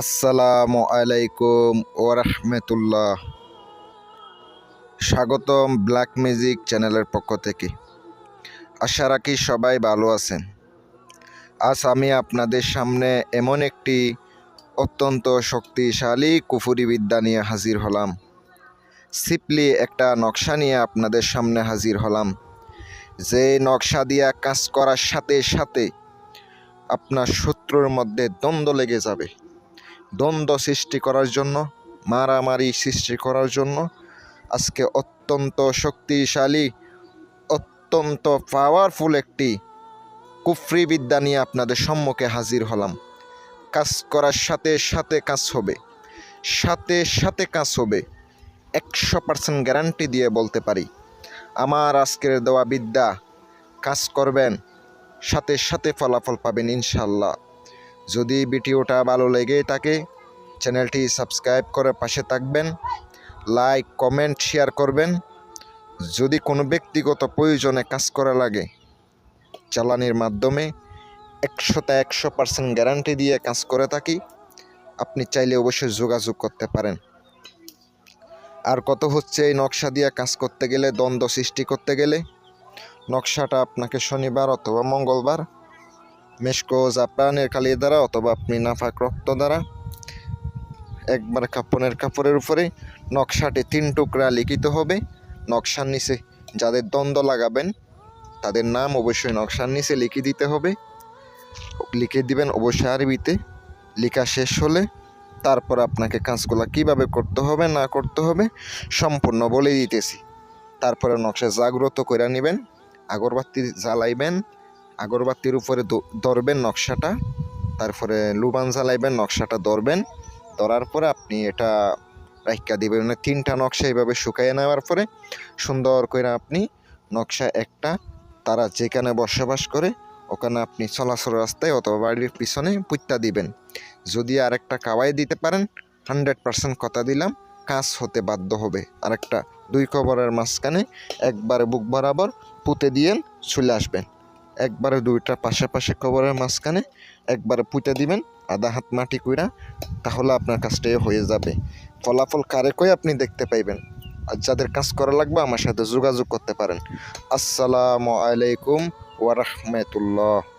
আসসালামু আলাইকুম ওরহমতুল্লাহ স্বাগতম ব্ল্যাক মিউজিক চ্যানেলের পক্ষ থেকে। আশা রাখি সবাই ভালো আছেন। আজ আমি আপনাদের সামনে এমন একটি অত্যন্ত শক্তিশালী কুফুরি বিদ্যা নিয়ে হাজির হলাম। সিপলি একটা নকশা নিয়ে আপনাদের সামনে হাজির হলাম। যে নকশা দিয়া কাজ করার সাথে সাথে আপনার শত্রুর মধ্যে দ্বন্দ্ব লেগে যাবে। দ্বন্দ্ব সৃষ্টি করার জন্য, মারামারি সৃষ্টি করার জন্য আজকে অত্যন্ত শক্তিশালী, অত্যন্ত পাওয়ারফুল একটি কুফরি বিদ্যা নিয়ে আপনাদের সম্মুখে হাজির হলাম। কাজ করার সাথে সাথে কাজ হবে। সাথে সাথে কাজ হবে। একশো পার্সেন্ট গ্যারান্টি দিয়ে বলতে পারি। আমার আজকের দেওয়া বিদ্যা, কাজ করবেন, সাথে সাথে ফলাফল পাবেন ইনশাল্লাহ যদি ভিডিওটা ভালো লেগে থাকে, চ্যানেলটি সাবস্ক্রাইব করে পাশে থাকবেন, লাইক, কমেন্ট, শেয়ার করবেন। যদি কোনো ব্যক্তিগত প্রয়োজনে কাজ করা লাগে, চালানির মাধ্যমে একশোতে একশো পার্সেন্ট গ্যারান্টি দিয়ে কাজ করে থাকি, আপনি চাইলে অবশ্যই যোগাযোগ করতে পারেন। আর কত হচ্ছে এই নকশা দিয়ে কাজ করতে গেলে, দ্বন্দ্ব সৃষ্টি করতে গেলে? নকশাটা আপনাকে শনিবার অথবা মঙ্গলবার মেশকো জাপানের কালি দ্বারা অথবা আপনি নাফাক রক্ত দ্বারা একবার কাপড়ের কাপড়ের উপরে নকশাটি তিন টুকরা লিখিত হবে। নকশার নিচে যাদের দ্বন্দ্ব লাগাবেন, তাদের নাম অবশ্যই নকশার নিচে লিখে দিতে হবে। লিখে দিবেন অবশ্যই আরবিতে। লেখা শেষ হলে তারপর আপনাকে কাজগুলো কীভাবে করতে হবে, না করতে হবে সম্পূর্ণ বলে দিতেছি। তারপরে নকশা জাগ্রত করে নেবেন, আগরবাতি জ্বালাইবেন আগরবাতির উপরে ধরবেন নকশাটা, তারপরে লুবান জ্বালাইবেন, নকশাটা ধরবেন। ধরার পরে আপনি এটা রাইকা দিবেন। মানে তিনটা নকশা এইভাবে শুকাইয়ে নেওয়ার পরে সুন্দর করে আপনি নকশা একটা তারা যেখানে বসবাস করে, ওখানে আপনি চলাচল রাস্তায় অথবা বাড়ির পিছনে পুত্তা দিবেন। যদি আরেকটা কাওয়াই দিতে পারেন, হান্ড্রেড পার্সেন্ট কথা দিলাম, কাজ হতে বাধ্য হবে। আরেকটা দুই কবরের মাঝখানে একবারে বুক বরাবর পুঁতে দিয়ে চলে আসবেন। একবারে দুইটা পাশাপাশি কবরের মাঝখানে একবারে পুঁতে দিবেন, আধা হাত মাটি কইরা, তাহলে আপনার কাজটাই হয়ে যাবে। ফলাফল কারে কই আপনি দেখতে পাইবেন। আর যাদের কাজ করা লাগবে আমার সাথে যোগাযোগ করতে পারেন। আসসালামু আলাইকুম ওয়া রাহমাতুল্লাহ।